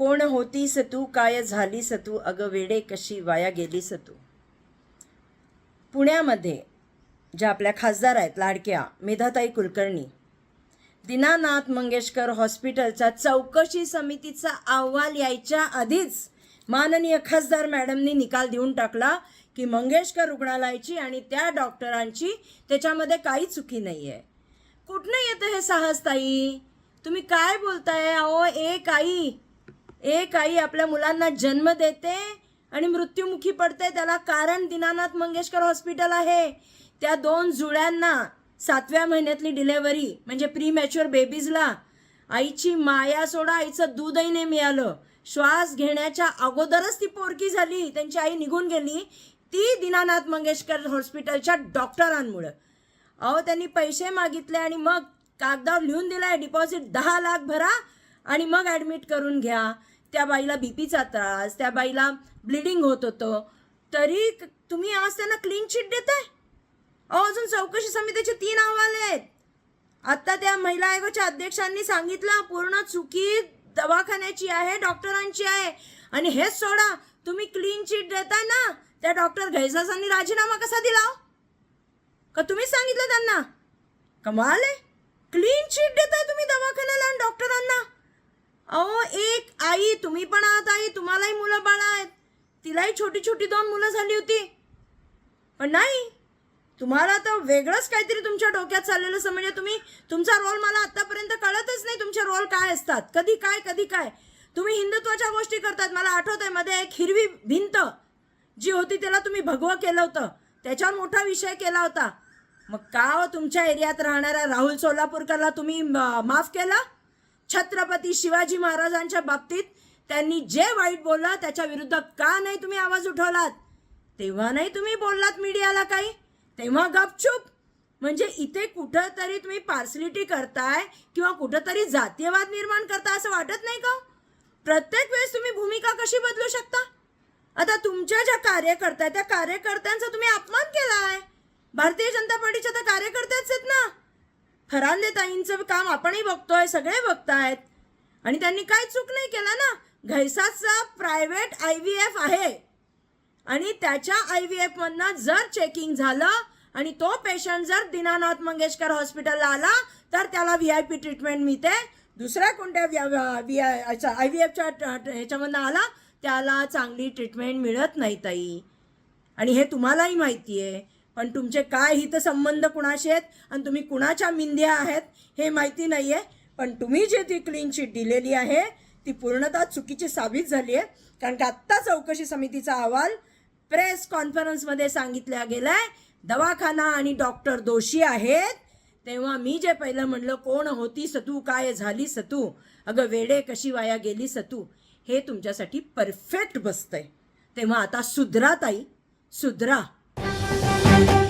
कोण होतीस तू काय झालीस तू अगं वेडे कशी वाया गेलीस तू पुण्यामध्ये ज्या आपल्या खासदार आहेत लाडक्या मेधाताई कुलकर्णी दीनानाथ मंगेशकर हॉस्पिटलचा चौकशी समितीचा अहवाल यायच्या आधीच माननीय खासदार मॅडमनी निकाल देऊन टाकला की मंगेशकर रुग्णालयाची आणि त्या डॉक्टरांची त्याच्यामध्ये काही चुकी नाही आहे कुठनं येतं हे साहस ताई? तुम्ही काय बोलताय? अहो ए आई एक आई आपल्या मुलांना जन्म देते आणि मृत्युमुखी पडते त्याला कारण दीनानाथ मंगेशकर हॉस्पिटल आहे. त्या दोन जुळ्यांना सातव्या महिन्यातली डिलेवरी म्हणजे प्री मॅच्युअर बेबीजला आईची माया सोडा आईचं दूधही नाही मिळालं. श्वास घेण्याच्या अगोदरच ती पोरकी झाली त्यांची आई निघून गेली. ती दीनानाथ मंगेशकर हॉस्पिटलच्या डॉक्टरांमुळं. अहो त्यांनी पैसे मागितले आणि मग कागदावर लिहून दिलाय डिपॉझिट दहा लाख भरा आणि मग ॲडमिट करून घ्या. त्या बाईला बी पीचा त्रास त्या बाईला ब्लिडिंग होत होतं. तरी तुम्ही आज त्यांना क्लीन चिट देताय? अहो अजून चौकशी समितीचे तीन अहवाल आहेत. आत्ता त्या महिला आयोगाच्या अध्यक्षांनी सांगितलं पूर्ण चुकी दवाखान्याची आहे डॉक्टरांची आहे. आणि हेच सोडा तुम्ही क्लीन चिट देताय ना त्या डॉक्टर घैसासांनी राजीनामा कसा दिला हो? का तुम्हीच सांगितलं त्यांना? कमाल आहे. क्लीन चिट देताय तुम्ही दवाखान्याला आणि डॉक्टरांना. अहो एक आई तुम्ही पण आहात आई तुम्हालाही मुलं बाळा आहेत. तिलाही छोटी छोटी दोन मुलं झाली होती. पण नाही तुम्हाला तर वेगळंच काहीतरी तुमच्या डोक्यात चाललेलं असं म्हणजे तुम्ही तुमचा रोल मला आत्तापर्यंत कळतच नाही तुमचे रोल काय असतात. कधी काय कधी काय. तुम्ही हिंदुत्वाच्या गोष्टी करतात. मला आठवत आहे मध्ये एक हिरवी भिंत जी होती त्याला तुम्ही भगवं केलं होतं. त्याच्यावर मोठा विषय केला होता. मग का हो तुमच्या एरियात राहणाऱ्या राहुल सोलापूरकरला तुम्ही माफ केला? छत्रपती शिवाजी महाराजांच्या बाबतीत त्यांनी जे वाईट बोललं त्याच्या विरुद्ध का नाही तुम्ही आवाज उठवलात? तेव्हा नाही तुम्ही बोललात मीडियाला काही? तेव्हा गपचूप. म्हणजे इथे कुठंतरी तुम्ही पार्सलिटी करताय किंवा कुठंतरी जातीयवाद निर्माण करता असं वाटत नाही का? प्रत्येक वेळेस तुम्ही भूमिका कशी बदलू शकता? आता तुमच्या ज्या कार्यकर्त्या आहेत, त्या कार्यकर्त्यांचा तुम्ही अपमान आहे भारतीय जनता पार्टीच्या तर कार्यकर्त्याच आहेत ना. फरांदे ताईंचं काम आपणही बघतोय सगळे बघतायत. आणि त्यांनी काय चूक नाही केलं ना? घैसाचा प्रायव्हेट आय व्ही एफ आहे. आणि त्याच्या आय व्ही एफमधनं जर चेकिंग झालं आणि तो पेशंट जर दीनानाथ मंगेशकर हॉस्पिटलला आला तर त्याला व्ही आय पी ट्रीटमेंट मिळते. दुसऱ्या कोणत्या व्ही आय आय व्ही एफच्या ह्याच्यामधनं आला त्याला चांगली ट्रीटमेंट मिळत नाही ताई. आणि हे तुम्हालाही माहिती आहे पण तुमचे काय हितसंबंध कुणाशी आहेत? आणि तुम्ही कुणाच्या मिंद्या आहेत? हे माहिती नाही आहे पण तुम्ही जे ती क्लीन शीट दिलेली आहे ती पूर्णतः चुकीची साबित झाली आहे. कारण की आत्ता चौकशी समितीचा अहवाल प्रेस कॉन्फरन्समध्ये सांगितल्या आहे दवाखाना आणि डॉक्टर दोषी आहेत. तेव्हा मी जे पहिलं म्हणलं कोण होती सतू? काय झाली सतू? अगं वेडे कशी वाया गेली सतू? हे तुमच्यासाठी परफेक्ट बसतंय. तेव्हा आता सुधरा ताई. सुधरा. Музика